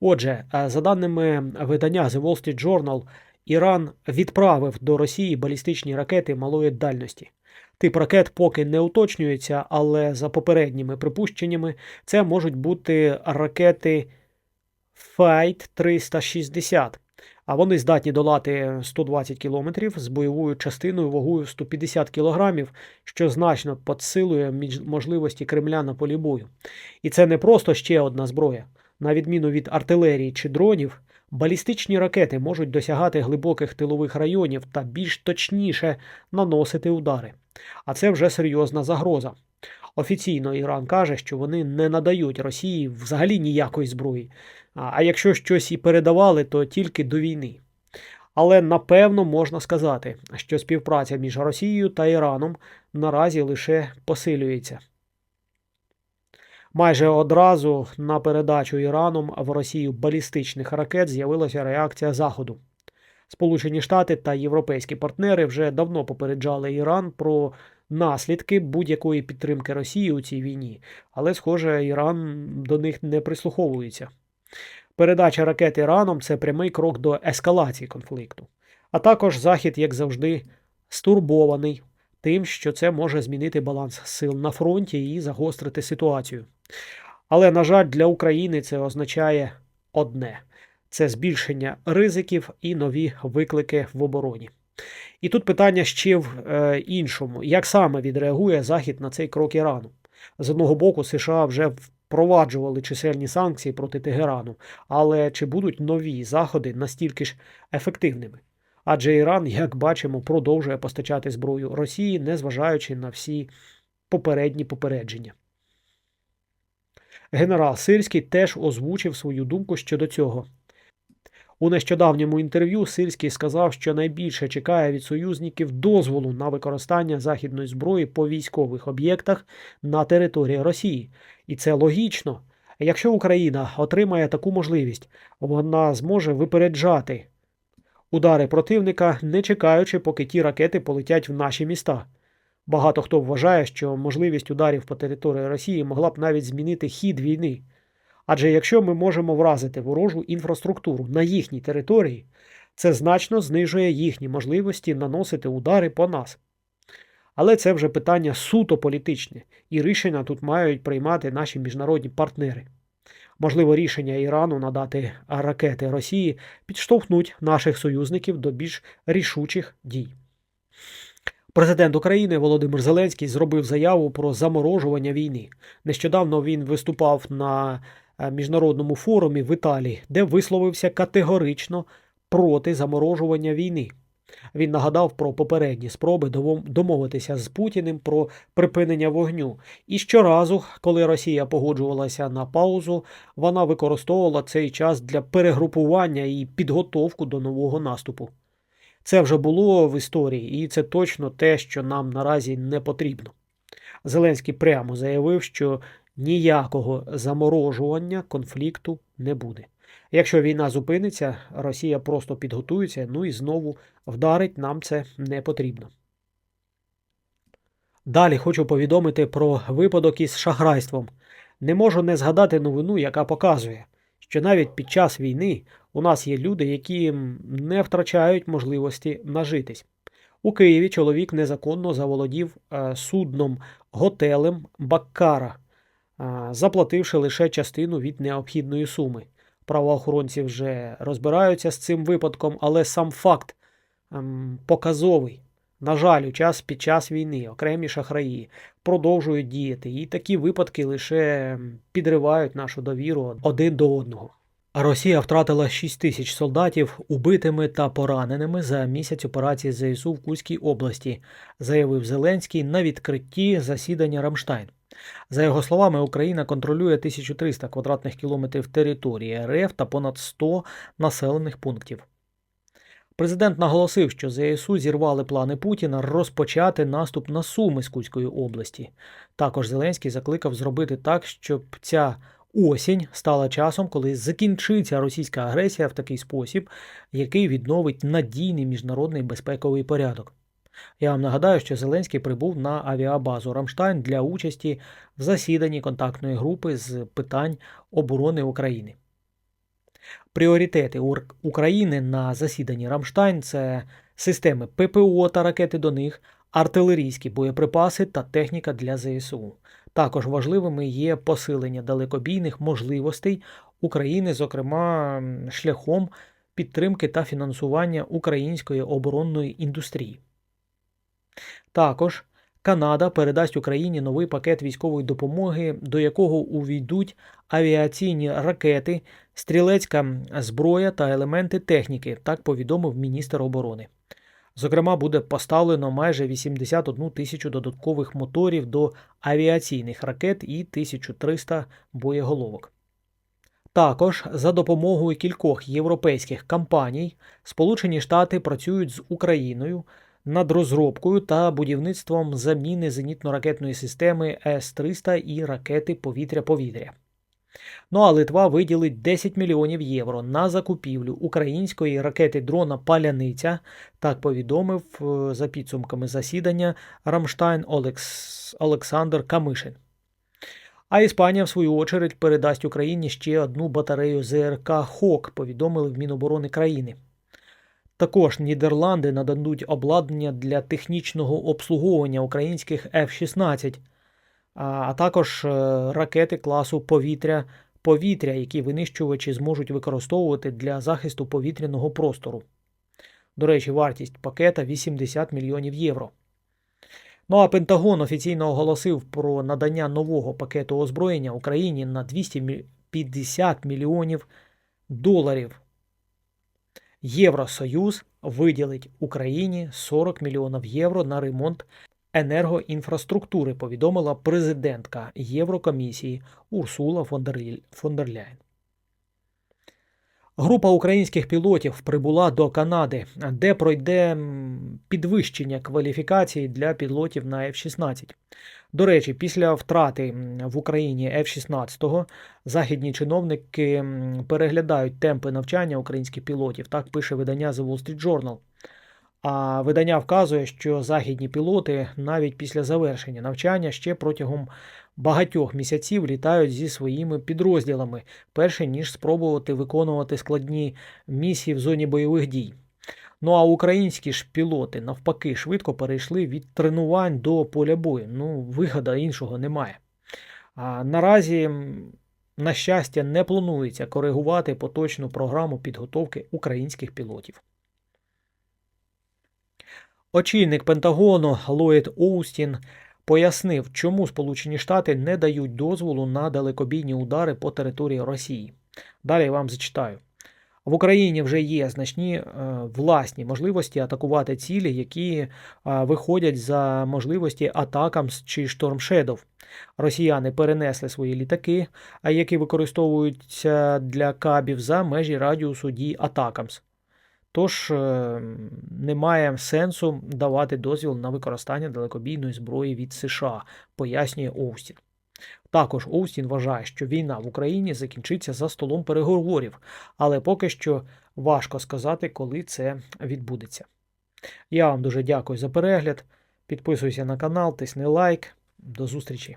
Отже, е, за даними видання The Wall Street Journal, Іран відправив до Росії балістичні ракети малої дальності. Тип ракет поки не уточнюється, але за попередніми припущеннями це можуть бути ракети Fight 360, а вони здатні долати 120 км з бойовою частиною вагою 150 кг, що значно підсилує можливості Кремля на полі бою. І це не просто ще одна зброя. На відміну від артилерії чи дронів, балістичні ракети можуть досягати глибоких тилових районів та більш точніше наносити удари. А це вже серйозна загроза. Офіційно Іран каже, що вони не надають Росії взагалі ніякої зброї. А якщо щось і передавали, то тільки до війни. Але напевно можна сказати, що співпраця між Росією та Іраном наразі лише посилюється. Майже одразу на передачу Іраном в Росію балістичних ракет з'явилася реакція Заходу. Сполучені Штати та європейські партнери вже давно попереджали Іран про наслідки будь-якої підтримки Росії у цій війні, але, схоже, Іран до них не прислуховується. Передача ракет Іраном це прямий крок до ескалації конфлікту. А також Захід, як завжди, стурбований тим, що це може змінити баланс сил на фронті і загострити ситуацію. Але, на жаль, для України це означає одне: це збільшення ризиків і нові виклики в обороні. І тут питання ще в е, іншому: як саме відреагує Захід на цей крок Ірану? З одного боку, США вже впроваджували чисельні санкції проти Тегерану, але чи будуть нові заходи настільки ж ефективними? Адже Іран, як бачимо, продовжує постачати зброю Росії, незважаючи на всі попередні попередження. Генерал Сирський теж озвучив свою думку щодо цього. У нещодавньому інтерв'ю Сирський сказав, що найбільше чекає від союзників дозволу на використання західної зброї по військових об'єктах на території Росії. І це логічно. Якщо Україна отримає таку можливість, вона зможе випереджати удари противника, не чекаючи, поки ті ракети полетять в наші міста. Багато хто вважає, що можливість ударів по території Росії могла б навіть змінити хід війни. Адже якщо ми можемо вразити ворожу інфраструктуру на їхній території, це значно знижує їхні можливості наносити удари по нас. Але це вже питання суто політичне, і рішення тут мають приймати наші міжнародні партнери. Можливо, рішення Ірану надати ракети Росії підштовхнуть наших союзників до більш рішучих дій. Президент України Володимир Зеленський зробив заяву про заморожування війни. Нещодавно він виступав на е, міжнародному форумі в Італії, де висловився категорично проти заморожування війни. Він нагадав про попередні спроби домовитися з Путіним про припинення вогню. І щоразу, коли Росія погоджувалася на паузу, вона використовувала цей час для перегрупування і підготовку до нового наступу. Це вже було в історії, і це точно те, що нам наразі не потрібно. Зеленський прямо заявив, що ніякого заморожування конфлікту не буде. Якщо війна зупиниться, Росія просто підготується, ну і знову вдарить, нам це не потрібно. Далі хочу повідомити про випадок із шахрайством. Не можу не згадати новину, яка показує, що навіть під час війни у нас є люди, які не втрачають можливості нажитись. У Києві чоловік незаконно заволодів е, судном готелем Баккара, е, заплативши лише частину від необхідної суми. Правоохоронці вже розбираються з цим випадком, але сам факт ем, показовий. На жаль, у час під час війни окремі шахраї продовжують діяти, і такі випадки лише підривають нашу довіру один до одного. А Росія втратила 6 тисяч солдатів убитими та пораненими за місяць операції ЗСУ в Кузькій області, заявив Зеленський на відкритті засідання Рамштайн. За його словами, Україна контролює 1300 квадратних кілометрів території РФ та понад 100 населених пунктів. Президент наголосив, що ЗСУ зірвали плани Путіна розпочати наступ на Суми з Кузької області. Також Зеленський закликав зробити так, щоб ця осінь стала часом, коли закінчиться російська агресія в такий спосіб, який відновить надійний міжнародний безпековий порядок. Я вам нагадаю, що Зеленський прибув на авіабазу Рамштайн для участі в засіданні контактної групи з питань оборони України. Пріоритети України на засіданні Рамштайн це системи ППО та ракети до них, артилерійські боєприпаси та техніка для ЗСУ. Також важливими є посилення далекобійних можливостей України, зокрема шляхом підтримки та фінансування української оборонної індустрії. Також Канада передасть Україні новий пакет військової допомоги, до якого увійдуть авіаційні ракети, стрілецька зброя та елементи техніки, так повідомив міністр оборони. Зокрема, буде поставлено майже 81 тисячу додаткових моторів до авіаційних ракет і 1300 боєголовок. Також за допомогою кількох європейських компаній Сполучені Штати працюють з Україною над розробкою та будівництвом заміни зенітно-ракетної системи С-300 і ракети повітря-повітря. Ну а Литва виділить 10 мільйонів євро на закупівлю української ракети дрона Паляниця, так повідомив е, за підсумками засідання Рамштайн Олекс... Олександр Камишин. А Іспанія, в свою очередь, передасть Україні ще одну батарею ЗРК Хок, повідомили в Міноборони країни. Також Нідерланди нададуть обладнання для технічного обслуговування українських F-16, а також е, ракети класу повітря-повітря, які винищувачі зможуть використовувати для захисту повітряного простору. До речі, вартість пакета 80 мільйонів євро. Ну а Пентагон офіційно оголосив про надання нового пакету озброєння Україні на 250 мільйонів доларів. Євросоюз виділить Україні 40 мільйонів євро на ремонт енергоінфраструктури, повідомила президентка Єврокомісії Урсула фон. Група українських пілотів прибула до Канади, де пройде підвищення кваліфікації для пілотів на F-16. До речі, після втрати в Україні F-16 західні чиновники переглядають темпи навчання українських пілотів. Так пише видання The Wall Street Journal. А видання вказує, що західні пілоти навіть після завершення навчання ще протягом багатьох місяців літають зі своїми підрозділами, перше ніж спробувати виконувати складні місії в зоні бойових дій. Ну а українські ж пілоти навпаки швидко перейшли від тренувань до поля бою. Ну, вигода іншого немає. А наразі, на щастя, не планується коригувати поточну програму підготовки українських пілотів. Очільник Пентагону Ллойд Оустін пояснив, чому Сполучені Штати не дають дозволу на далекобійні удари по території Росії. Далі вам зачитаю. В Україні вже є значні е, власні можливості атакувати цілі, які е, виходять за можливості Атакамс чи Storm Shadow. Росіяни перенесли свої літаки, які використовуються для кабів за межі радіусу дій Атакамс. Тож е, немає сенсу давати дозвіл на використання далекобійної зброї від США, пояснює Оустін. Також Оустін вважає, що війна в Україні закінчиться за столом переговорів, але поки що важко сказати, коли це відбудеться. Я вам дуже дякую за перегляд. Підписуйся на канал, тисни лайк. До зустрічі!